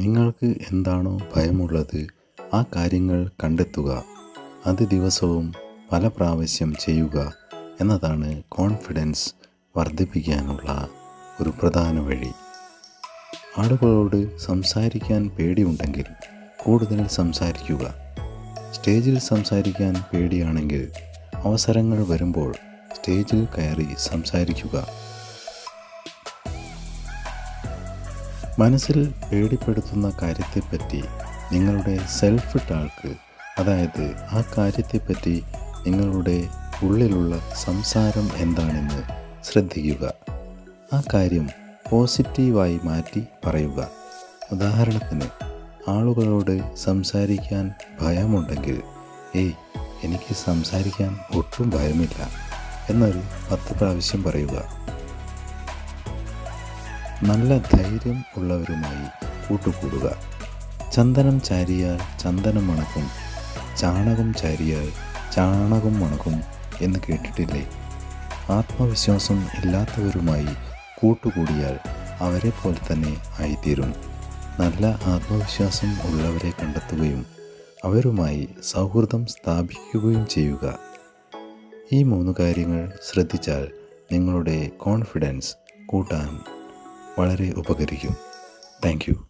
നിങ്ങൾക്ക് എന്താണോ ഭയമുള്ളത് ആ കാര്യങ്ങൾ കണ്ടെത്തുക. അത് ദിവസവും പല പ്രാവശ്യം ചെയ്യുക എന്നതാണ് കോൺഫിഡൻസ് വർദ്ധിപ്പിക്കാനുള്ള ഒരു പ്രധാന വഴി. ആളുകളോട് സംസാരിക്കാൻ പേടിയുണ്ടെങ്കിൽ കൂടുതൽ സംസാരിക്കുക. സ്റ്റേജിൽ സംസാരിക്കാൻ പേടിയാണെങ്കിൽ അവസരങ്ങൾ വരുമ്പോൾ സ്റ്റേജിൽ കയറി സംസാരിക്കുക. മനസ്സിൽ പേടിപ്പെടുത്തുന്ന കാര്യത്തെപ്പറ്റി നിങ്ങളുടെ സെൽഫ് ടാൾക്ക് അതായത് ആ കാര്യത്തെപ്പറ്റി നിങ്ങളുടെ ഉള്ളിലുള്ള സംസാരം എന്താണെന്ന് ശ്രദ്ധിക്കുക. ആ കാര്യം പോസിറ്റീവായി മാറ്റി പറയുക. ഉദാഹരണത്തിന് ആളുകളോട് സംസാരിക്കാൻ ഭയമുണ്ടെങ്കിൽ ഏയ് എനിക്ക് സംസാരിക്കാൻ ഒട്ടും ഭയമില്ല എന്നൊരു പത്ത് പ്രാവശ്യം പറയുക. നല്ല ധൈര്യം ഉള്ളവരുമായി കൂട്ടുകൂടുക. ചന്ദനം ചാരിയാൽ ചന്ദനം മണക്കും ചാണകം ചാരിയാൽ ചാണകം മണക്കും എന്ന് കേട്ടിട്ടില്ലേ? ആത്മവിശ്വാസം ഇല്ലാത്തവരുമായി കൂട്ടുകൂടിയാൽ അവരെ പോലെ തന്നെ ആയിത്തീരും. നല്ല ആത്മവിശ്വാസം ഉള്ളവരെ കണ്ടെത്തുകയും അവരുമായി സൗഹൃദം സ്ഥാപിക്കുകയും ചെയ്യുക. ഈ മൂന്ന് കാര്യങ്ങൾ ശ്രദ്ധിച്ചാൽ നിങ്ങളുടെ കോൺഫിഡൻസ് കൂട്ടാൻ വളരെ ഉപകരിക്കും. താങ്ക്